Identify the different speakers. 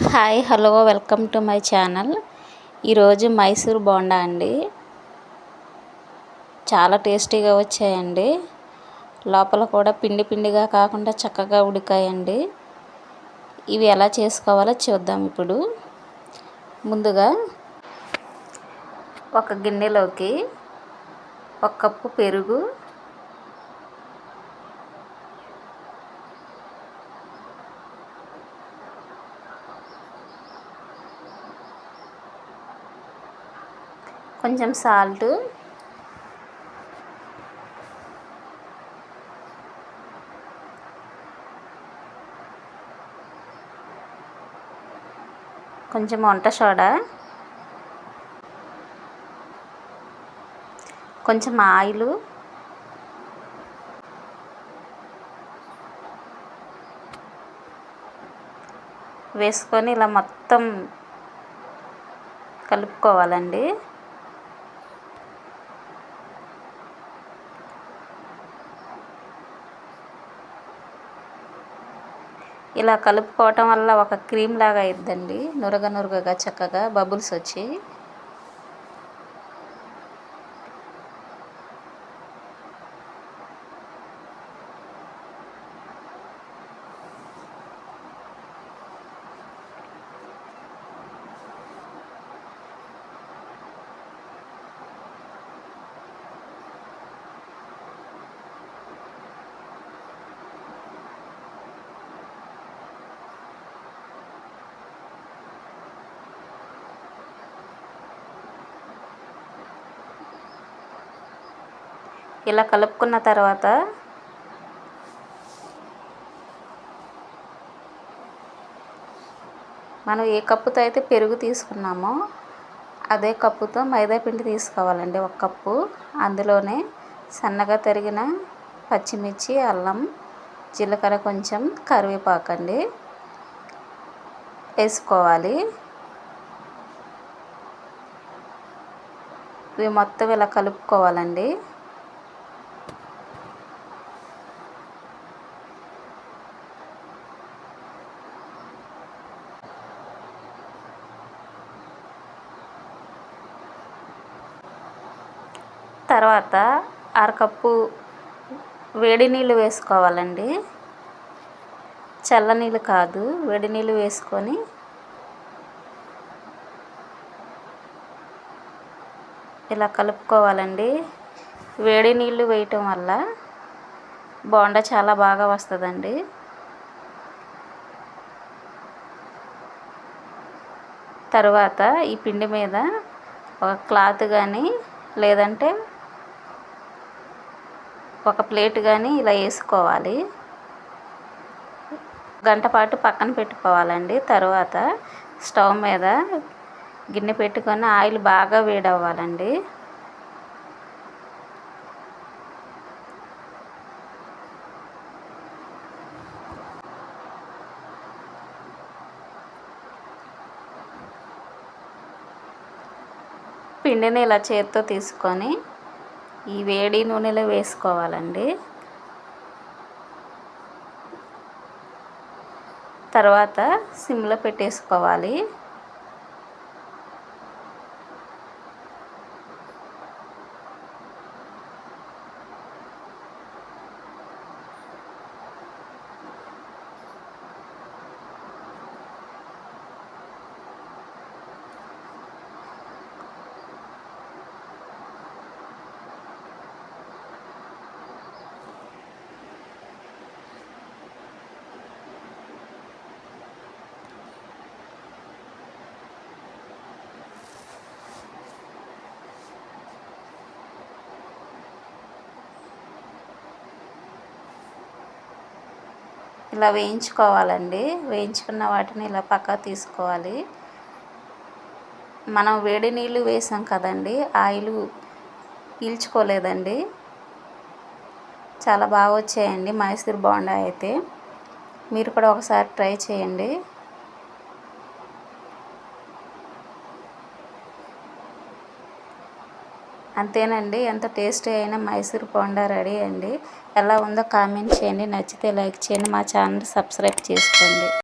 Speaker 1: Hi hello welcome to my channel. ఈరోజు మైసూర్ బోండా అండి. చాలా టేస్టీగా వచ్చాయండి. లోపల కూడా పిండి పిండిగా కాకుండా చక్కగా ఉడికాయండి. ఇవి ఎలా చేసుకోవాలో చూద్దాం ఇప్పుడు. ముందుగా ఒక గిన్నెలోకి ఒక కప్పు పెరుగు కొంచెం సాల్ట్. కొంచెం వంట సోడా. కొంచెం ఆయిల్. వేసుకొని ఇలా మొత్తం కలుపుకోవాలండి. ఇలా కలుపుకోవటం వల్ల ఒక క్రీమ్ లాగా అయిద్దండి. నురగ నురగగా చక్కగా బబుల్స్ వచ్చి ఇలా కలుపుకున్న తర్వాత మనం ఏ కప్పుతో అయితే పెరుగు తీసుకున్నామో అదే కప్పుతో మైదాపిండి తీసుకోవాలండి ఒక కప్పు. అందులోనే సన్నగా తరిగిన పచ్చిమిర్చి అల్లం జీలకర్ర కొంచెం కరివేపాకండి వేసుకోవాలి. ఇవి మొత్తం ఇలా కలుపుకోవాలండి. తర్వాత అరకప్పు వేడి నీళ్ళు వేసుకోవాలండి. చల్లనీళ్ళు కాదు వేడి నీళ్ళు వేసుకొని ఇలా కలుపుకోవాలండి. వేడి నీళ్ళు వేయటం వల్ల బోండా చాలా బాగా వస్తుందండి. తర్వాత ఈ పిండి మీద ఒక క్లాత్ కానీ లేదంటే ఒక ప్లేట్ కానీ ఇలా వేసుకోవాలి. గంట పాటు పక్కన పెట్టుకోవాలండి. తర్వాత స్టవ్ మీద గిన్నె పెట్టుకొని ఆయిల్ బాగా వేడవ్వాలండి. పిండిని ఇలా చేత్తో తీసుకొని ఈ వేడి నూనెలో వేసుకోవాలండి. తర్వాత సిమ్లో పెట్టేసుకోవాలి. ఇలా వేయించుకోవాలండి. వేయించుకున్న వాటిని ఇలా పక్క తీసుకోవాలి. మనం వేడి నీళ్ళు వేసాం కదండి ఆయిల్ పీల్చుకోలేదండి. చాలా బాగా వచ్చాయండి. మైసూర్ బోండా అయితే. మీరు కూడా ఒకసారి ట్రై చేయండి. అంతేనండి. ఎంత టేస్టీ అయిన మైసూర్ బోండా రెడీ అండి. ఎలా ఉందో కామెంట్ చేయండి. నచ్చితే లైక్ చేయండి. మా ఛానల్ సబ్స్క్రైబ్ చేసుకోండి.